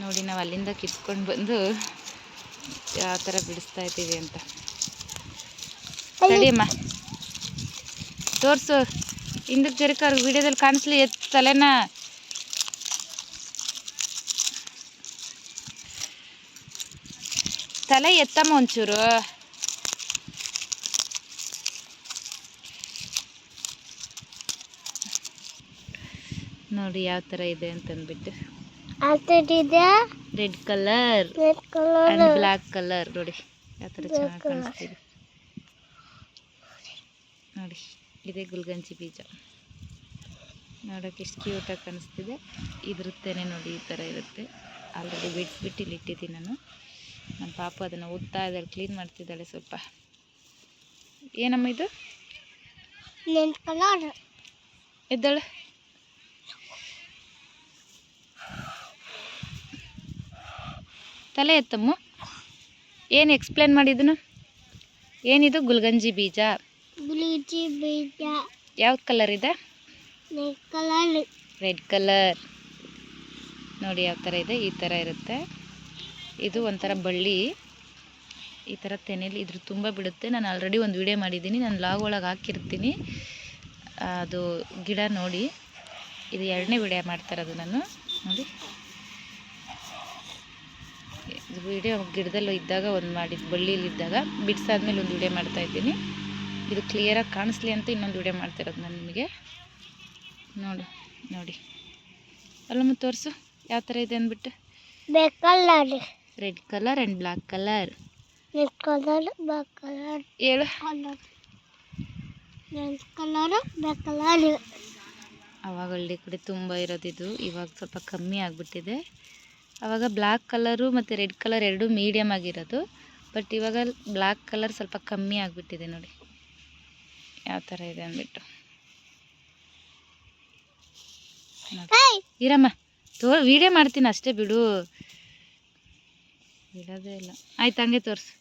ನೋಡಿ, ನಾವು ಅಲ್ಲಿಂದ ಕಿತ್ಕೊಂಡು ಬಂದು ಯಾವ ಥರ ಬಿಡಿಸ್ತಾ ಇದ್ದೀವಿ ಅಂತ. ಸರಿಯಮ್ಮ ತೋರಿಸು. ಹಿಂದಕ್ಕೆ ಜರಕ ಅವ್ರಿಗೆ ವಿಡಿಯೋದಲ್ಲಿ ಕಾಣಿಸ್ಲಿ ತಲೆನ. ತಲೆ ಎತ್ತಮ್ಮ ಒಂಚೂರು. ನೋಡಿ ಯಾವ ಥರ ಇದೆ ಅಂತಂದ್ಬಿಟ್ಟು. ಆಗ್ತಿದೆ red colour red colour and black colour ನೋಡಿ ಯಾವ ಥರ ಚೆನ್ನಾಗಿ ಕಾಣಿಸ್ತಿದೆ. ನೋಡಿ ಇದೆ ಗುಲ್ಗಂಜಿ ಬೀಜ. ನೋಡೋಕೆ ಎಷ್ಟು ಕ್ಯೂಟಾಗಿ ಕಾಣಿಸ್ತಿದೆ. ಇದಿರುತ್ತೇನೆ ನೋಡಿ ಈ ಥರ ಇರುತ್ತೆ. ಆಲ್ರೆಡಿ ಬಿಡಿಸ್ಬಿಟ್ಟು ಇಲ್ಲಿ ಇಟ್ಟಿದ್ದೀನಿ ನಾನು. ನಮ್ಮ ಪಾಪ ಅದನ್ನು ಓದ್ತಾ ಇದ್ದಾಳೆ ಕ್ಲೀನ್ ಮಾಡ್ತಿದ್ದಾಳೆ ಸ್ವಲ್ಪ. ಏನಮ್ಮ ಇದು? ಇದ್ದಾಳೆ ಕಲರ್ ಎದ್ದಾಳೆ? ತಲೆ ಎತ್ತಮ್ಮ. ಏನು ಎಕ್ಸ್ಪ್ಲೇನ್ ಮಾಡಿದನು? ಏನಿದು ಗುಲ್ಗಂಜಿ ಬೀಜ? ಗುಲ್ಗಂಜಿ ಬೀಜ. ಯಾವ ಕಲರ್ ಇದೆ? ರೆಡ್ ಕಲರ್ ರೆಡ್ ಕಲರ್ ನೋಡಿ ಯಾವ ಥರ ಇದೆ ಈ ಥರ ಇರುತ್ತೆ. ಇದು ಒಂಥರ ಬಳ್ಳಿ. ಈ ಥರ ತೆನೆಯಲ್ಲಿ ಇದ್ರ ತುಂಬ ಬಿಡುತ್ತೆ. ನಾನು ಆಲ್ರೆಡಿ ಒಂದು ವಿಡಿಯೋ ಮಾಡಿದ್ದೀನಿ. ನಾನು ಲಾಗ್ ಒಳಗೆ ಹಾಕಿರ್ತೀನಿ. ಅದು ಗಿಡ ನೋಡಿ. ಇದು ಎರಡನೇ ವಿಡಿಯೋ ಮಾಡ್ತಾರದು ನಾನು. ನೋಡಿ. ವಿಡಿಯೋ ಗಿಡದಲ್ಲಿ ಇದ್ದಾಗ ಒಂದು ಮಾಡಿದ್ದು ಬಳ್ಳಿಯಲ್ಲಿದ್ದಾಗ ಬಿಡ್ಸಾದ್ಮೇಲೆ ಒಂದು ವಿಡಿಯೋ ಮಾಡ್ತಾ ಇದ್ದೀನಿ. ಇದು ಕ್ಲಿಯರಾಗಿ ಕಾಣಿಸ್ಲಿ ಅಂತ ಇನ್ನೊಂದು ವಿಡಿಯೋ ಮಾಡ್ತಿರೋದು ನಾನು ನಿಮಗೆ. ನೋಡು ನೋಡಿ. ಅಲ್ಲಮ್ಮ ತೋರಿಸು ಯಾವ ಥರ ಇದೆ ಅಂದ್ಬಿಟ್ಟು. Red colour red colour and black colour red colour black colour ಹೇಳು. Colour red colour black colour ಆವಾಗ ಹಳ್ಳಿ ಕಡೆ ತುಂಬ ಇರೋದಿದು. ಇವಾಗ ಸ್ವಲ್ಪ ಕಮ್ಮಿ ಆಗಿಬಿಟ್ಟಿದೆ. ಆವಾಗ ಬ್ಲ್ಯಾಕ್ ಕಲರು ಮತ್ತು ರೆಡ್ ಕಲರ್ ಎರಡೂ ಮೀಡಿಯಮ್ ಆಗಿರೋದು. ಬಟ್ ಇವಾಗ ಬ್ಲ್ಯಾಕ್ ಕಲರ್ ಸ್ವಲ್ಪ ಕಮ್ಮಿ ಆಗಿಬಿಟ್ಟಿದೆ ನೋಡಿ. ಯಾವ ಥರ ಇದೆ ಅಂದ್ಬಿಟ್ಟು. ಇರಮ್ಮ ತೋ ವೀಡಿಯೋ ಮಾಡ್ತೀನಿ ಅಷ್ಟೇ ಬಿಡು. ಬಿಡೋದೇ ಇಲ್ಲ. ಆಯ್ತು ಹಂಗೆ ತೋರಿಸು.